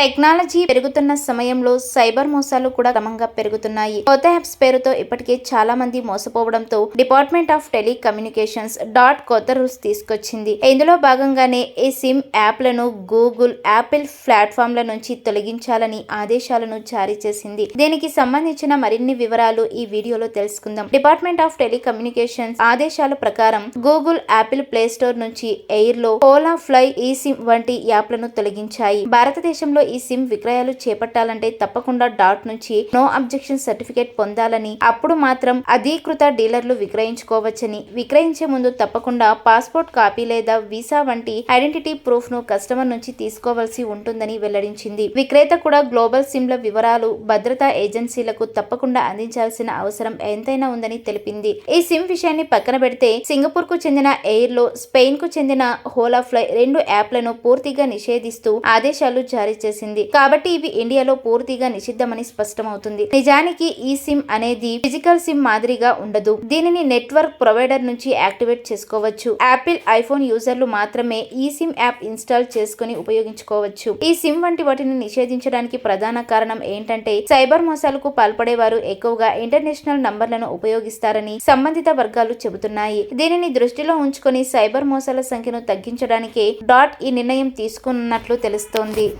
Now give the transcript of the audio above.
Technology పెరుగుతున్న సమయంలో cyber మోసాలు కూడా క్రమంగా పెరుగుతున్నాయి. కొత్త యాప్స్ పేరుతో ఇప్పటికే చాలా మంది మోసపోవడంతో డిపార్ట్మెంట్ ఆఫ్ టెలికమ్యూనికేషన్స్ డాట్ కొత్త రూల్స్ తీసుకొచ్చింది. ఇందులో భాగంగానే ఈ సిమ్ యాప్లను గూగుల్ యాపిల్ ప్లాట్ఫామ్ల నుంచి తొలగించాలని ఆదేశాలను జారీ చేసింది. దీనికి సంబంధించిన మరిన్ని వివరాలు ఈ వీడియోలో తెలుసుకుందాం. డిపార్ట్మెంట్ ఆఫ్ టెలికమ్యూనికేషన్స్ ఆదేశాల ప్రకారం గూగుల్ యాపిల్ ప్లే స్టోర్ నుంచి ఎయిర్లో ఓలా ఫ్లై ఈ సిమ్ వంటి యాప్లను తొలగించాయి. భారతదేశంలో ఈ సిమ్ విక్రయాలు చేపట్టాలంటే తప్పకుండా డాట్ నుంచి నో అబ్జెక్షన్ సర్టిఫికేట్ పొందాలని అప్పుడు మాత్రం అధీకృత డీలర్లు విక్రయించుకోవచ్చని. విక్రయించే ముందు తప్పకుండా పాస్పోర్ట్ కాపీ లేదా వీసా వంటి ఐడెంటిటీ ప్రూఫ్ను కస్టమర్ నుంచి తీసుకోవాల్సి ఉంటుందని వెల్లడించింది. విక్రేత కూడా గ్లోబల్ సిమ్ల వివరాలు భద్రతా ఏజెన్సీలకు తప్పకుండా అందించాల్సిన అవసరం ఎంతైనా ఉందని తెలిపింది. ఈ సిమ్ విషయాన్ని పక్కన పెడితే సింగపూర్కు చెందిన ఎయిర్లో స్పెయిన్కు చెందిన హోలాఫ్లై రెండు యాప్లను పూర్తిగా నిషేధిస్తూ ఆదేశాలు జారీ చేసింది. కాబట్టి ఇవి ఇండియాలో పూర్తిగా నిషిద్ధమని స్పష్టమవుతుంది. నిజానికి ఈ సిమ్ అనేది ఫిజికల్ సిమ్ మాదిరిగా ఉండదు. దీనిని నెట్వర్క్ ప్రొవైడర్ నుంచి యాక్టివేట్ చేసుకోవచ్చు. యాపిల్ ఐఫోన్ యూజర్లు మాత్రమే ఈ సిమ్ యాప్ ఇన్స్టాల్ చేసుకుని ఉపయోగించుకోవచ్చు. ఈ సిమ్ వంటి వాటిని నిషేధించడానికి ప్రధాన కారణం ఏంటంటే సైబర్ మోసాలకు పాల్పడేవారు ఎక్కువగా ఇంటర్నేషనల్ నంబర్లను ఉపయోగిస్తారని సంబంధిత వర్గాలు చెబుతున్నాయి. దీనిని దృష్టిలో ఉంచుకొని సైబర్ మోసాల సంఖ్యను తగ్గించడానికే డాట్ ఈ నిర్ణయం తీసుకున్నట్లు తెలుస్తోంది.